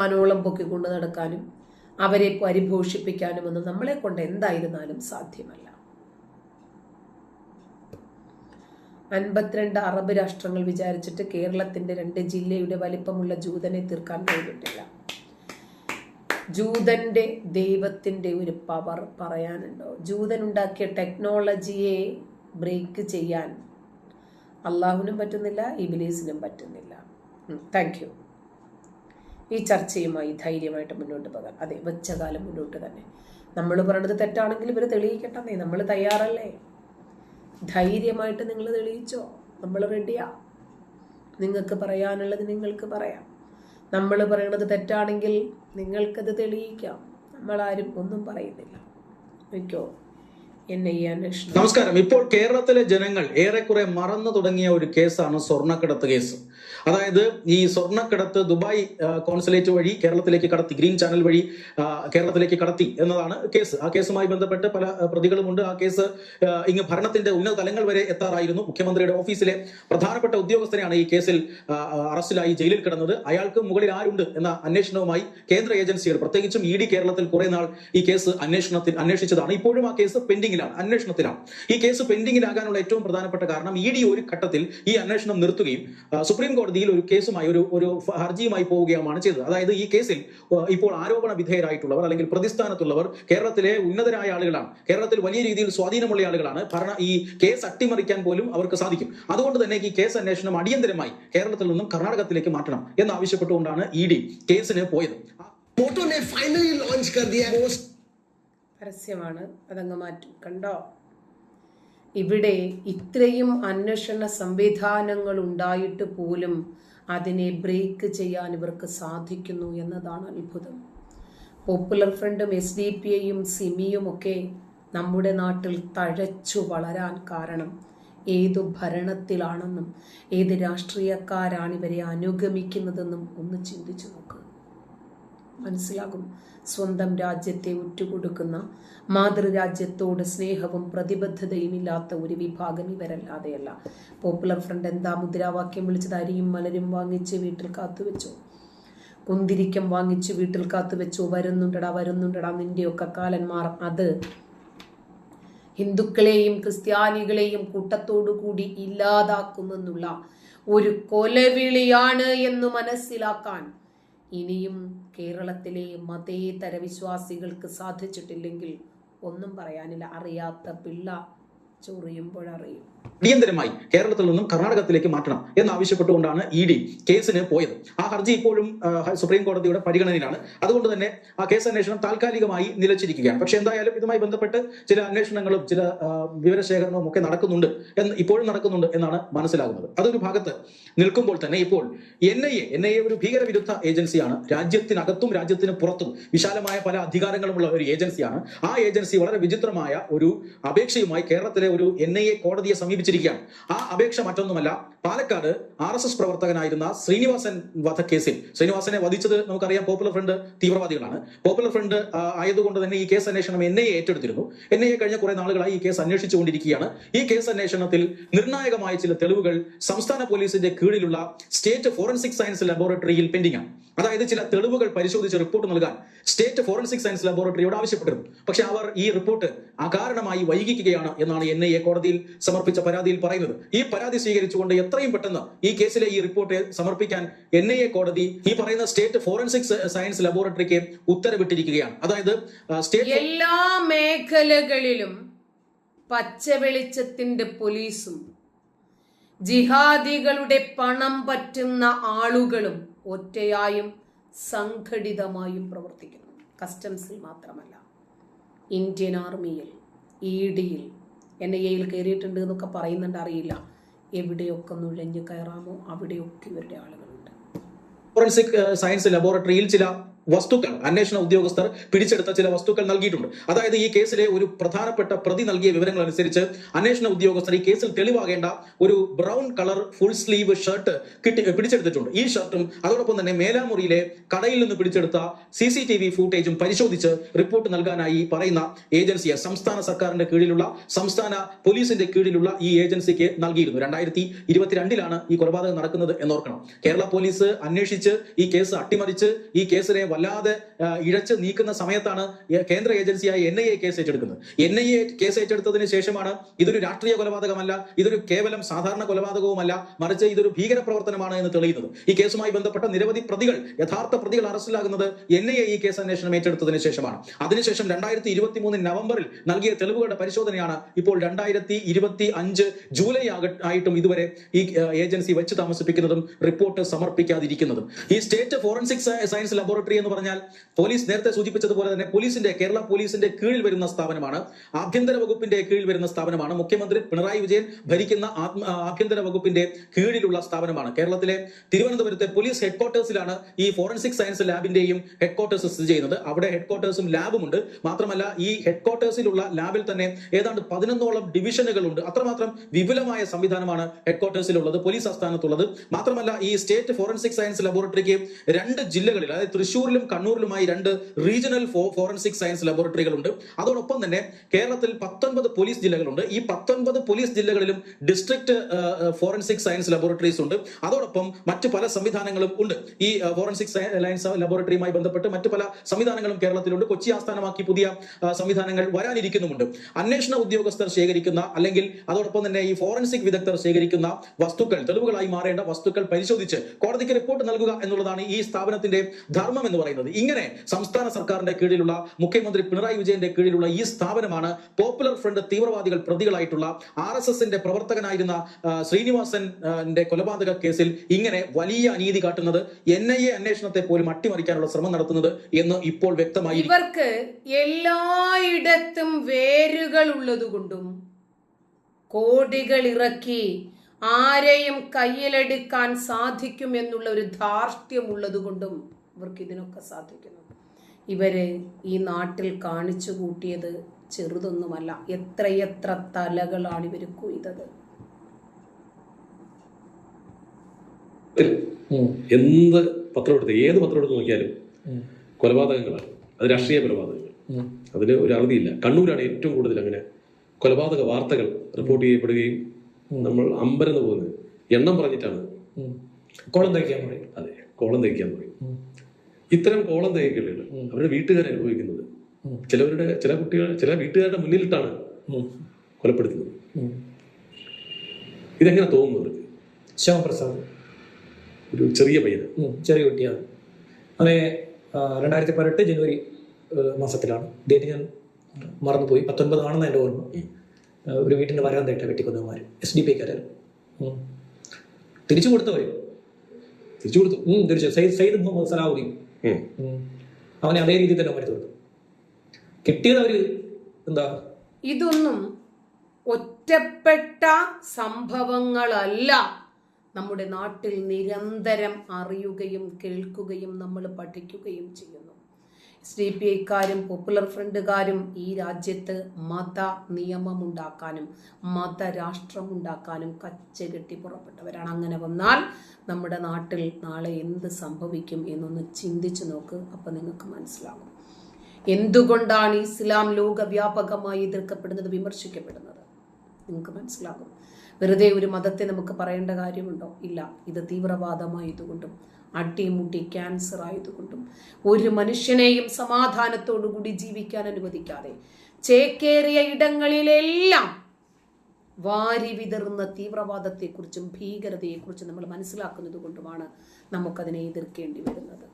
വാനോളം പൊക്കിക്കൊണ്ട് നടക്കാനും അവരെ പരിപോഷിപ്പിക്കാനുമൊന്നും നമ്മളെ കൊണ്ട് എന്തായിരുന്നാലും സാധ്യമല്ല. അൻപത്തിരണ്ട് അറബ് രാഷ്ട്രങ്ങൾ വിചാരിച്ചിട്ട് കേരളത്തിന്റെ രണ്ട് ജില്ലയുടെ വലിപ്പമുള്ള ജൂതനെ തീർക്കാൻ കഴിഞ്ഞിട്ടില്ല. ജൂതന്റെ ദൈവത്തിന്റെ ഒരു പവർ പറയാനുണ്ടോ? ജൂതൻ ഉണ്ടാക്കിയ ടെക്നോളജിയെ ബ്രേക്ക് ചെയ്യാൻ അള്ളാഹുവിനും പറ്റുന്നില്ല ഇബിലീസിനും പറ്റുന്നില്ല. Thank you. ഈ ചർച്ചയുമായി ധൈര്യമായിട്ട് മുന്നോട്ട് പോകാൻ. അതെ വെച്ച കാലം മുന്നോട്ട് തന്നെ. നമ്മൾ പറയണത് തെറ്റാണെങ്കിൽ ഇവർ തെളിയിക്കട്ടെന്നേ. നമ്മൾ തയ്യാറല്ലേ? ധൈര്യമായിട്ട് നിങ്ങൾ തെളിയിച്ചോ? നമ്മൾ റെഡിയാ. നിങ്ങൾക്ക് പറയാനുള്ളത് നിങ്ങൾക്ക് പറയാം. നമ്മൾ പറയണത് തെറ്റാണെങ്കിൽ നിങ്ങൾക്കത് തെളിയിക്കാം. നമ്മളാരും ഒന്നും പറയുന്നില്ല. വയ്ക്കോ നമസ്കാരം. ഇപ്പോൾ കേരളത്തിലെ ജനങ്ങൾ ഏറെക്കുറെ മറന്നു തുടങ്ങിയ ഒരു കേസാണ് സ്വർണക്കടത്ത് കേസ്. അതായത് ഈ സ്വർണക്കടത്ത് ദുബായ് കോൺസുലേറ്റ് വഴി കേരളത്തിലേക്ക് കടത്തി ഗ്രീൻ ചാനൽ വഴി കേരളത്തിലേക്ക് കടത്തി എന്നതാണ് കേസ്. ആ കേസുമായി ബന്ധപ്പെട്ട് പല പ്രതികളുമുണ്ട്. ആ കേസ് ഇങ്ങ് ഭരണത്തിന്റെ ഉന്നത തലങ്ങൾ വരെ എത്താറായിരുന്നു. മുഖ്യമന്ത്രിയുടെ ഓഫീസിലെ പ്രധാനപ്പെട്ട ഉദ്യോഗസ്ഥനെയാണ് ഈ കേസിൽ അറസ്റ്റിലായി ജയിലിൽ കിടന്നത്. അയാൾക്ക് മുകളിൽ ആരുണ്ട് എന്ന അന്വേഷണവുമായി കേന്ദ്ര ഏജൻസികൾ പ്രത്യേകിച്ചും ഇ ഡി കേരളത്തിൽ കുറെ നാൾ ഈ കേസ് അന്വേഷണത്തിൽ അന്വേഷിച്ചതാണ്. ഇപ്പോഴും ആ കേസ് നടപടിയിലാണ് അന്വേഷണത്തിലാണ്. ഈ കേസ് പെൻഡിങ്ങിലാകാനുള്ള ഏറ്റവും പ്രധാനപ്പെട്ട കാരണം ഇ ഡി ഒരു ഘട്ടത്തിൽ ഈ അന്വേഷണം നിർത്തുകയും സുപ്രീം കോടതിയിൽ ഒരു കേസുമായി ഒരു ഒരു ഹർജിയുമായി പോവുകയുമാണ് ചെയ്തത്. അതായത് ഈ കേസിൽ ഇപ്പോൾ ആരോപണ വിധേയരായിട്ടുള്ളവർ അല്ലെങ്കിൽ പ്രതിസ്ഥാനത്തുള്ളവർ കേരളത്തിലെ ഉന്നതരായ ആളുകളാണ് കേരളത്തിൽ വലിയ രീതിയിൽ സ്വാധീനമുള്ള ആളുകളാണ് ഭരണ ഈ കേസ് അട്ടിമറിക്കാൻ പോലും അവർക്ക് സാധിക്കും. അതുകൊണ്ട് തന്നെ ഈ കേസ് അന്വേഷണം അടിയന്തരമായി കേരളത്തിൽ നിന്നും കർണാടകത്തിലേക്ക് മാറ്റണം എന്നാവശ്യപ്പെട്ടുകൊണ്ടാണ് ഇ ഡി കേസിന് പോയത്. ഫോട്ടോ ഫൈനലി ലോഞ്ച് കർ ദിയ പരസ്യമാണ്. അതങ്ങ് മാറ്റും കണ്ടോ? ഇവിടെ ഇത്രയും അന്വേഷണ സംവിധാനങ്ങൾ ഉണ്ടായിട്ട് പോലും അതിനെ ബ്രേക്ക് ചെയ്യാൻ ഇവർക്ക് സാധിക്കുന്നു എന്നതാണ് അത്ഭുതം. പോപ്പുലർ ഫ്രണ്ടും എസ് ഡി പി ഐയും സിമിയും ഒക്കെ നമ്മുടെ നാട്ടിൽ തഴച്ചു വളരാൻ കാരണം ഏതു ഭരണത്തിലാണെന്നും ഏത് രാഷ്ട്രീയക്കാരാണ് ഇവരെ അനുഗമിക്കുന്നതെന്നും ഒന്ന് ചിന്തിച്ചു നോക്കുക മനസ്സിലാകും. സ്വന്തം രാജ്യത്തെ ഉറ്റുകൊടുക്കുന്ന മാതൃരാജ്യത്തോട് സ്നേഹവും പ്രതിബദ്ധതയും ഇല്ലാത്ത ഒരു വിഭാഗം ഇവരല്ലാതെയല്ല. പോപ്പുലർ ഫ്രണ്ട് എന്താ മുദ്രാവാക്യം വിളിച്ചത്? അരിയും മലരും വാങ്ങിച്ച് വീട്ടിൽ കാത്തുവെച്ചു? കുന്തിരിക്കം വാങ്ങിച്ച് വീട്ടിൽ കാത്തു കാത്തുവെച്ചു? വരുന്നുണ്ടടാ വരുന്നുണ്ടടാ. നിന്റെയൊക്കെ കാലന്മാർ അത് ഹിന്ദുക്കളെയും ക്രിസ്ത്യാനികളെയും കൂടി ഇല്ലാതാക്കുമെന്നുള്ള ഒരു കൊലവിളിയാണ് എന്ന് മനസ്സിലാക്കാൻ ഇനിയും കേരളത്തിലെ മതേതര വിശ്വാസികൾക്ക് സാധിച്ചിട്ടില്ലെങ്കിൽ ഒന്നും പറയാനില്ല. അറിയാത്ത പിള്ള അടിയന്തരമായി കേരളത്തിൽ നിന്നും കർണാടകത്തിലേക്ക് മാറ്റണം എന്നാവശ്യപ്പെട്ടുകൊണ്ടാണ് ഇ ഡി കേസിന് പോയത്. ആ ഹർജി ഇപ്പോഴും സുപ്രീം കോടതിയുടെ പരിഗണനയിലാണ്. അതുകൊണ്ട് തന്നെ ആ കേസ് അന്വേഷണം താൽക്കാലികമായി നിലച്ചിരിക്കുകയാണ്. പക്ഷെ എന്തായാലും ഇതുമായി ബന്ധപ്പെട്ട് ചില അന്വേഷണങ്ങളും ചില വിവരശേഖരണവും ഒക്കെ നടക്കുന്നുണ്ട് എന്ന് ഇപ്പോഴും നടക്കുന്നുണ്ട് എന്നാണ് മനസ്സിലാകുന്നത്. അതൊരു ഭാഗത്ത് നിൽക്കുമ്പോൾ തന്നെ ഇപ്പോൾ N I A N I A ഒരു ഭീകരവിരുദ്ധ ഏജൻസിയാണ്. രാജ്യത്തിനകത്തും രാജ്യത്തിന് പുറത്തും വിശാലമായ പല അധികാരങ്ങളുമുള്ള ഒരു ഏജൻസിയാണ്. ആ ഏജൻസി വളരെ വിചിത്രമായ ഒരു അപേക്ഷയുമായി കേരളത്തിലെ ഒരു എൻ ഐ എ കോടതിയെ സമീപിച്ചിരിക്കുകയാണ്. ആ അപേക്ഷ മറ്റൊന്നുമല്ല. പാലക്കാട് ആർ എസ് എസ് പ്രവർത്തകനായിരുന്ന ശ്രീനിവാസൻ വധക്കേസിൽ. ശ്രീനിവാസനെ വധിച്ചത് നമുക്കറിയാം. പോപ്പുലർ ഫ്രണ്ട് തീവ്രവാദികളാണ്. പോപ്പുലർ ഫ്രണ്ട് ആയതുകൊണ്ട് തന്നെ ഈ കേസ് അന്വേഷണം എൻ ഐ എ ഏറ്റെടുത്തിരുന്നു. എൻ ഐ എ കഴിഞ്ഞ കുറെ നാളുകളായി ഈ കേസ് അന്വേഷിച്ചുകൊണ്ടിരിക്കുകയാണ്. ഈ കേസ് അന്വേഷണത്തിൽ നിർണായകമായ ചില തെളിവുകൾ സംസ്ഥാന പോലീസിന്റെ കീഴിലുള്ള സ്റ്റേറ്റ് ഫോറൻസിക് സയൻസ് ലബോറട്ടറിയിൽ പെൻഡിംഗ് ആണ്. അതായത് ചില തെളിവുകൾ പരിശോധിച്ച് റിപ്പോർട്ട് നൽകാൻ സ്റ്റേറ്റ് ഫോറൻസിക് സയൻസ് ലബോറട്ടറിയോട് ആവശ്യപ്പെട്ടിരുന്നു. പക്ഷെ അവർ ഈ റിപ്പോർട്ട് അകാരണമായി വൈകിക്കുകയാണ് എന്നാണ് എൻ ഐ എ കോടതിയിൽ സമർപ്പിച്ച പരാതിയിൽ പറയുന്നത്. ഈ പരാതി സ്വീകരിച്ചുകൊണ്ട് എത്രയും പെട്ടെന്ന് ഈ കേസിലെ ഈ റിപ്പോർട്ട് സമർപ്പിക്കാൻ എൻ ഐ എ കോടതി ഈ പറയുന്ന സ്റ്റേറ്റ് ഫോറൻസിക് സയൻസ് ലബോറട്ടറിക്ക് ഉത്തരവിട്ടിരിക്കുകയാണ്. അതായത് സ്റ്റേറ്റ് എല്ലാ മേഖലകളിലും പച്ചവെളിച്ചത്തിന്റെ പോലീസും ജിഹാദികളുടെ പണം പറ്റുന്ന ആളുകളും ഒറ്റയായും സംഘടിതമായും പ്രവർത്തിക്കുന്നു. കസ്റ്റംസിൽ മാത്രമല്ല ഇന്ത്യൻ ആർമിയിൽ ഇ ഡിയിൽ എൻ ഐ എയിൽ കയറിയിട്ടുണ്ട് എന്നൊക്കെ പറയുന്നുണ്ട് അറിയില്ല. എവിടെയൊക്കെ നുഴഞ്ഞു കയറാമോ അവിടെയൊക്കെ ഇവരുടെ ആളുകളുണ്ട്. ഫോറൻസിക് സയൻസ് ലബോറട്ടറിയിൽ ചില വസ്തുക്കൾ അന്വേഷണ ഉദ്യോഗസ്ഥർ പിടിച്ചെടുത്ത ചില വസ്തുക്കൾ നൽകിയിട്ടുണ്ട്. അതായത് ഈ കേസിലെ ഒരു പ്രധാനപ്പെട്ട പ്രതി നൽകിയ വിവരങ്ങൾ അനുസരിച്ച് അന്വേഷണ ഉദ്യോഗസ്ഥർ ഈ കേസിൽ തെളിവാകേണ്ട ഒരു brown colour full sleeve shirt കിട്ടി പിടിച്ചെടുത്തിട്ടുണ്ട്. ഈ ഷർട്ടും അതോടൊപ്പം തന്നെ മേലാമുറിയിലെ കടയിൽ നിന്ന് പിടിച്ചെടുത്ത സി സി ടി വി ഫൂട്ടേജും പരിശോധിച്ച് റിപ്പോർട്ട് നൽകാനായി പറയുന്ന ഏജൻസിയെ സംസ്ഥാന സർക്കാരിന്റെ കീഴിലുള്ള സംസ്ഥാന പോലീസിന്റെ കീഴിലുള്ള ഈ ഏജൻസിക്ക് നൽകിയിരുന്നു. രണ്ടായിരത്തി ഇരുപത്തിരണ്ടിലാണ് ഈ കൊലപാതകം നടക്കുന്നത് എന്നോർക്കണം. കേരള പോലീസ് അന്വേഷിച്ച് ഈ കേസ് അട്ടിമറിച്ച് ഈ കേസിനെ വല്ലാതെ ഇഴച്ച് നീക്കുന്ന സമയത്താണ് കേന്ദ്ര ഏജൻസിയായ എൻ ഐ എ കേസ് ഏറ്റെടുക്കുന്നത് എൻ ഐ എ കേസ് ഏറ്റെടുത്തതിന് ശേഷമാണ് ഇതൊരു രാഷ്ട്രീയ കൊലപാതകമല്ല ഇതൊരു കേവലം സാധാരണ കൊലപാതകവുമല്ല മറിച്ച് ഇതൊരു ഭീകരപ്രവർത്തനമാണ് എന്ന് തെളിയുന്നത് ഈ കേസുമായി ബന്ധപ്പെട്ട നിരവധി പ്രതികൾ യഥാർത്ഥ പ്രതികൾ അറസ്റ്റിലാകുന്നത് എൻ ഐ എ ഈ കേസ് അന്വേഷണം ഏറ്റെടുത്തതിന് ശേഷമാണ്. അതിനുശേഷം രണ്ടായിരത്തി ഇരുപത്തി മൂന്ന് നവംബറിൽ നൽകിയ തെളിവുകളുടെ പരിശോധനയാണ് ഇപ്പോൾ രണ്ടായിരത്തി ഇരുപത്തി അഞ്ച് ജൂലൈ ആയിട്ടും ഇതുവരെ ഈ ഏജൻസി വെച്ച് താമസിപ്പിക്കുന്നതും റിപ്പോർട്ട് സമർപ്പിക്കാതിരിക്കുന്നതും. ഈ സ്റ്റേറ്റ് ഫോറൻസിക് സയൻസ് ലബോറട്ടറി എന്ന് പറഞ്ഞാൽ പോലീസ് നേരത്തെ സൂചിപ്പിച്ചതുപോലെ തന്നെ പോലീസിന്റെ കേരള പോലീസിന്റെ കീഴിൽ വരുന്ന സ്ഥാപനമാണ്. ആഭ്യന്തര വകുപ്പിന്റെ കീഴിൽ വരുന്ന സ്ഥാപനമാണ്. മുഖ്യമന്ത്രി പിണറായി വിജയൻ ഭരിക്കുന്ന ആഭ്യന്തര വകുപ്പിന്റെ കീഴിലുള്ള സ്ഥാപനമാണ്. കേരളത്തിലെ തിരുവനന്തപുരത്തെ പോലീസ് ഹെഡ്ക്വാർട്ടേഴ്സിലാണ് ഈ ഫോറൻസിക് സയൻസ് ലാബിന്റെയും ഹെഡ്ക്വാർട്ടേഴ്സ് സ്ഥിതി ചെയ്യുന്നത്. അവിടെ ഹെഡ്ക്വാർട്ടേഴ്സും ലാബും ഉണ്ട് മാത്രമല്ല ഈ ഹെഡ്ക്വാർട്ടേഴ്സിലുള്ള ലാബിൽ തന്നെ ഏതാണ്ട് പതിനൊന്നോളം ഡിവിഷനുകളുണ്ട്. അത്രമാത്രം വിപുലമായ സംവിധാനമാണ് ഹെഡ്ക്വാർട്ടേഴ്സിലുള്ളത് പോലീസ് ആസ്ഥാനത്തുള്ളത്. മാത്രമല്ല ഈ സ്റ്റേറ്റ് ഫോറൻസിക് സയൻസ് ലബോറട്ടറിക്ക് രണ്ട് ജില്ലകളിൽ അതായത് തൃശ്ശൂരിലും കണ്ണൂരിലുമായി രണ്ട് റീജിയണൽ ഫോറൻസിക് സയൻസ് ലബോറട്ടറികൾ ഉണ്ട് അതോടൊപ്പം തന്നെ കേരളത്തിൽ പത്തൊൻപത് പോലീസ് ജില്ലകളുണ്ട്. ഈ പത്തൊൻപത് പോലീസ് ജില്ലകളിലും ഡിസ്ട്രിക്ട് ഫോറൻസിക് സയൻസ് ലബോറട്ടറീസ് ഉണ്ട്. അതോടൊപ്പം മറ്റ് പല സംവിധാനങ്ങളും ഉണ്ട്. ഈ ഫോറൻസിക് സയൻസ് ലബോറട്ടറിയുമായി ബന്ധപ്പെട്ട് മറ്റ് പല സംവിധാനങ്ങളും കേരളത്തിലുണ്ട്. കൊച്ചി ആസ്ഥാനമാക്കി പുതിയ സംവിധാനങ്ങൾ വരാനിരിക്കുന്നുമുണ്ട്. അന്വേഷണ ഉദ്യോഗസ്ഥർ ശേഖരിക്കുന്ന അല്ലെങ്കിൽ അതോടൊപ്പം തന്നെ ഈ ഫോറൻസിക് വിദഗ്ധർ ശേഖരിക്കുന്ന വസ്തുക്കൾ തെളിവുകളായി മാറേണ്ട വസ്തുക്കൾ പരിശോധിച്ച് കോടതിക്ക് റിപ്പോർട്ട് നൽകുക എന്നുള്ളതാണ് ഈ സ്ഥാപനത്തിന്റെ ധർമ്മം എന്ന് പറയുന്നത്. ഇങ്ങനെ സംസ്ഥാന സർക്കാരിന്റെ കീഴിലുള്ള മുഖ്യമന്ത്രി പിണറായി വിജയന്റെ കീഴിലുള്ള ഈ സ്ഥാപനമാണ് പോപ്പുലർ ഫ്രണ്ട് തീവ്രവാദികൾ പ്രതികളായിട്ടുള്ള ആർ എസ് എസിന്റെ പ്രവർത്തകനായിരുന്ന ശ്രീനിവാസന്റെ കൊലപാതക കേസിൽ ഇങ്ങനെ വലിയ അനീതി കാട്ടുന്നത് എൻ ഐ എ അന്വേഷണത്തെ പോലും അട്ടിമറിക്കാനുള്ള ശ്രമം നടത്തുന്നത് എന്ന് ഇപ്പോൾ വ്യക്തമായി ഇവർക്ക് എല്ലായിടത്തും വേരുകൾ ഉള്ളതുകൊണ്ടും കോടികൾ ഇറക്കി ആരെയും കയ്യിലെടുക്കാൻ സാധിക്കും എന്നുള്ള ഒരു ധാർഷ്ട്യം ഉള്ളതുകൊണ്ടും ഇവർക്ക് ഇതിനൊക്കെ സാധിക്കുന്നു. ഇവരെ ഈ നാട്ടിൽ കാണിച്ചു കൂട്ടിയത് ചെറുതൊന്നുമല്ല. എത്രയെത്ര തലകളാണ് ഇവർ കൊയ്തത്. എന്ത് പത്രം എടുത്ത് ഏത് പത്രം എടുത്ത് നോക്കിയാലും കൊലപാതകങ്ങളാണ്. അത് രാഷ്ട്രീയ കൊലപാതകങ്ങൾ. അതിന് ഒരു അറുതിയില്ല. കണ്ണൂരാണ് ഏറ്റവും കൂടുതൽ അങ്ങനെ കൊലപാതക വാർത്തകൾ റിപ്പോർട്ട് ചെയ്യപ്പെടുകയും നമ്മൾ അമ്പരന്ന് പോകുന്നത്. എണ്ണം പറഞ്ഞിട്ടാണ്. കോളം തയ്ക്കാൻ പറയും അതെ കോളം തയ്ക്കാൻ പറയും ഇത്തരം കോളം തയ്ക്കലുകൾ അവരുടെ വീട്ടുകാർ അനുഭവിക്കുന്നത്. ചിലവരുടെ ചില കുട്ടികൾ ചില വീട്ടുകാരുടെ മുന്നിലിട്ടാണ് കൊലപ്പെടുത്തുന്നത്. ഇതെങ്ങനെ തോന്നുന്നു അവർക്ക്? ശ്യാമപ്രസാദ്. ഒരു ചെറിയ പയ്യൻ ചെറിയ കുട്ടിയാണ്. അവനെ ആ, രണ്ടായിരത്തി പതിനെട്ട് ജനുവരി മാസത്തിലാണ്. ഡേറ്റ് ഞാൻ മറന്നുപോയി. പത്തൊൻപതാണെന്ന് എന്റെ ഓർമ്മ. ഒരു വീട്ടിന്റെ വരാന്തയിട്ട വെട്ടിക്കൊന്നവന്മാർ എസ് ഡി പി തിരിച്ചു കൊടുത്തവരും. തിരിച്ചു കൊടുത്തു. തിരിച്ചു. സൈദ് സയ്യിദ് മുഹമ്മദ് സലാഹുദ്ദീൻ. അവനെ അതേ രീതിയിൽ തന്നെ മരുന്ന് തീർക്കും കിട്ടിയത് അവർ എന്താ? ഇതൊന്നും ഒറ്റപ്പെട്ട സംഭവങ്ങളല്ല. നമ്മുടെ നാട്ടിൽ നിരന്തരം അറിയുകയും കേൾക്കുകയും നമ്മൾ പഠിക്കുകയും ചെയ്യുന്നു. ഡി പി ഐക്കാരും പോപ്പുലർ ഫ്രണ്ടുകാരും ഈ രാജ്യത്ത് മത നിയമമുണ്ടാക്കാനും മതരാഷ്ട്രമുണ്ടാക്കാനും കച്ചകെട്ടി പുറപ്പെട്ടവരാണ്. അങ്ങനെ വന്നാൽ നമ്മുടെ നാട്ടിൽ നാളെ എന്ത് സംഭവിക്കും എന്നൊന്ന് ചിന്തിച്ചു നോക്ക് അപ്പം നിങ്ങൾക്ക് മനസ്സിലാകും. എന്തുകൊണ്ടാണ് ഇസ്ലാം ലോകവ്യാപകമായി എതിർക്കപ്പെടുന്നത് വിമർശിക്കപ്പെടുന്നത്? നിങ്ങൾക്ക് മനസ്സിലാകും. വെറുതെ ഒരു മതത്തെ നമുക്ക് പറയേണ്ട കാര്യമുണ്ടോ? ഇല്ല. ഇത് തീവ്രവാദമായതുകൊണ്ടും അട്ടിമുട്ടി ക്യാൻസർ ആയതുകൊണ്ടും. ഒരു മനുഷ്യനെയും സമാധാനത്തോടുകൂടി ജീവിക്കാൻ അനുവദിക്കാതെ ചേക്കേറിയ ഇടങ്ങളിലെല്ലാം വാരി വിതറുന്ന തീവ്രവാദത്തെക്കുറിച്ചും ഭീകരതയെക്കുറിച്ചും നമ്മൾ മനസ്സിലാക്കുന്നത് കൊണ്ടുമാണ് നമുക്കതിനെ എതിർക്കേണ്ടി വരുന്നത്.